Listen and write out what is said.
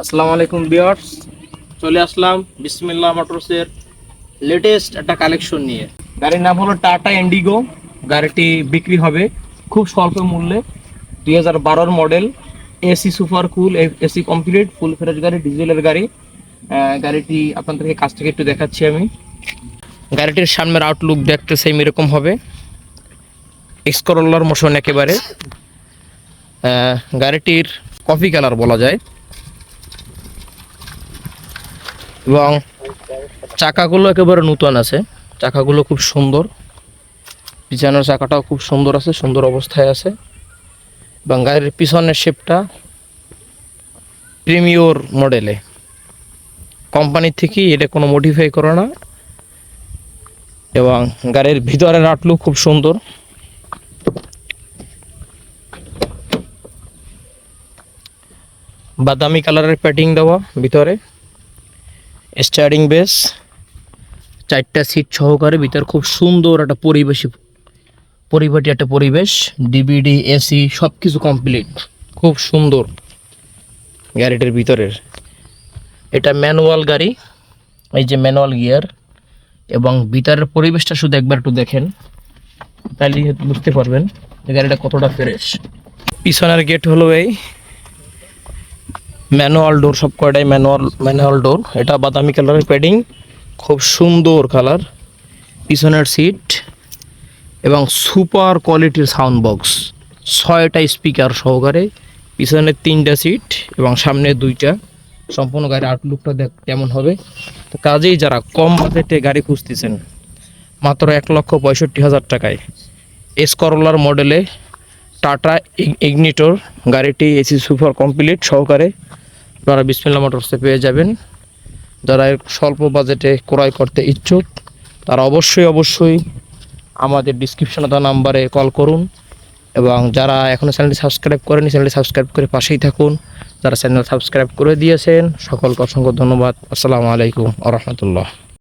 আসসালামু আলাইকুম বিয়ার্স চলে আসলাম বিসমিল্লাহ মোটরসের লেটেস্ট একটা কালেকশন নিয়ে। গাড়ির নাম হলো টাটা ইন্ডিগো গাড়িটি বিক্রি হবে খুব স্বল্প মূল্যে দুই হাজার বারোর model AC super cool AC complete full fresh গাড়ি ডিজেলের গাড়ি। গাড়িটি আপনাদেরকে কাছ থেকে একটু দেখাচ্ছি আমি। গাড়িটির সামনের আউটলুক দেখতে সেম এরকম হবে। এক্সকরোলার মোশন একেবারে। গাড়িটির কফি কালার বলা যায়। এবং চাকাগুলো একেবারে নূতন আছে। চাকাগুলো খুব সুন্দর। পিছনের চাকাটাও খুব সুন্দর আছে, সুন্দর অবস্থায় আছে। এবং গাড়ির পিছনের শেপটা প্রিমিওর মডেলে। কোম্পানির থেকে এটা কোনো মডিফাই করে না। এবং গাড়ির ভিতরের আটলুক খুব সুন্দর। বাদামি কালারের প্যাটিং দেওয়া ভিতরে। স্টারিং বেস চারটা সিট সহকারে ভিতর খুব সুন্দর একটা পরিবেশী পরিপাটি একটা পরিবেশ। ডিবিডি এসি সব কিছু কমপ্লিট খুব সুন্দর। গাড়িটার ভিতরের। এটা ম্যানুয়াল গাড়ি। এই যে ম্যানুয়াল গিয়ার এবং ভিতরের পরিবেশটা শুধু একবার একটু দেখেন। তাহলে বুঝতে পারবেন যে গাড়িটা কতটা ফ্রেশ পিছনের গেট হলো এই। ম্যানুয়াল ডোর, সব কয়টাই ম্যানুয়াল ম্যানুয়াল ডোর। এটা বাদামি কালারের প্যাডিং, খুব সুন্দর কালার, পিছনের সিট এবং সুপার কোয়ালিটির সাউন্ড বক্স ছয়টা স্পিকার সহকারে পিছনের তিনটা সিট এবং সামনে দুইটা। সম্পূর্ণ গাড়ির আউটলুকটা দেখ, কেমন হবে। তো কাজেই যারা কম বাজেটে গাড়ি খুঁজতেছেন, মাত্র এক লক্ষ পঁয়ষট্টি হাজার টাকায় এস করোলার মডেলে টাটা ইগনিটর গাড়িটি এসি সুপার কমপ্লিট সহকারে আপনারা বিসমিল্লা মোটরসে পেয়ে যাবেন। যারা স্বল্প বাজেটে ক্রয় করতে ইচ্ছুক, তারা অবশ্যই অবশ্যই আমাদের ডিসক্রিপশনে দেওয়া নাম্বারে কল করুন এবং যারা এখনও চ্যানেলটি সাবস্ক্রাইব করেনি চ্যানেলটি সাবস্ক্রাইব করে পাশেই থাকুন। যারা চ্যানেল সাবস্ক্রাইব করে দিয়েছেন, সকলকে অসংখ্য ধন্যবাদ। আসসালামু আলাইকুম আ রহমতুল্লাহ।